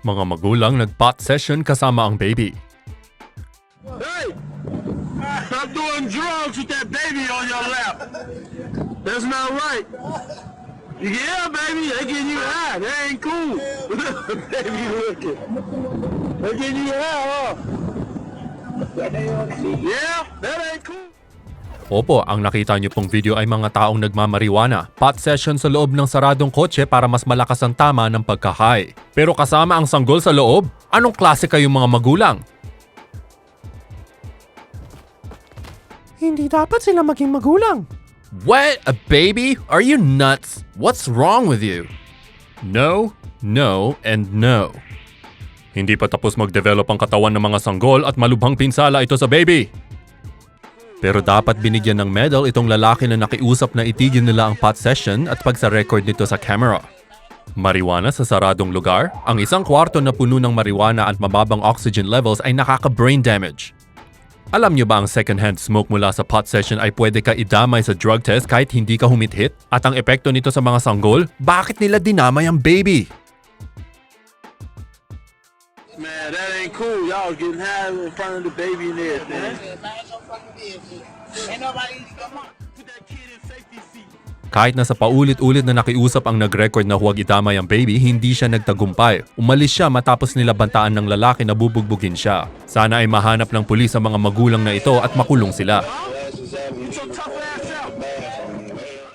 Mga magulang nag-pot session kasama ang baby. Hey! Stop doing drugs with that baby on your lap. That's not right. Yeah, baby, they getting you high. That ain't cool. baby looking. They getting you high, huh? Yeah, that ain't. Opo, ang nakita niyo pong video ay mga taong nagmamariwana. Pot session sa loob ng saradong kotse para mas malakas ang tama ng pagkahay. Pero kasama ang sanggol sa loob? Anong klase kayong mga magulang? Hindi dapat sila maging magulang. What? A baby? Are you nuts? What's wrong with you? No, no, and no. Hindi pa tapos mag-develop ang katawan ng mga sanggol at malubhang pinsala ito sa baby. Pero dapat binigyan ng medal itong lalaki na nakiusap na itigil nila ang pot session at pagsa-record nito sa camera. Marijuana sa saradong lugar? Ang isang kwarto na puno ng marijuana at mababang oxygen levels ay nakaka-brain damage. Alam niyo ba ang second-hand smoke mula sa pot session ay pwede ka idamay sa drug test kahit hindi ka humithit? At ang epekto nito sa mga sanggol? Bakit nila dinamay ang baby? Man, that ain't cool. Y'all was getting high in front of the baby and everything. Ain't nobody come on. Put that kid in safety seat. Kahit na sa paulit-ulit na nakiusap ang nag-record na huwag idamay ang baby, hindi siya nagtagumpay. Umalis siya matapos nila bantaan ng lalaki na bubugbugin siya. Sana ay mahanap ng pulis ang mga magulang na ito at makulong sila. Tough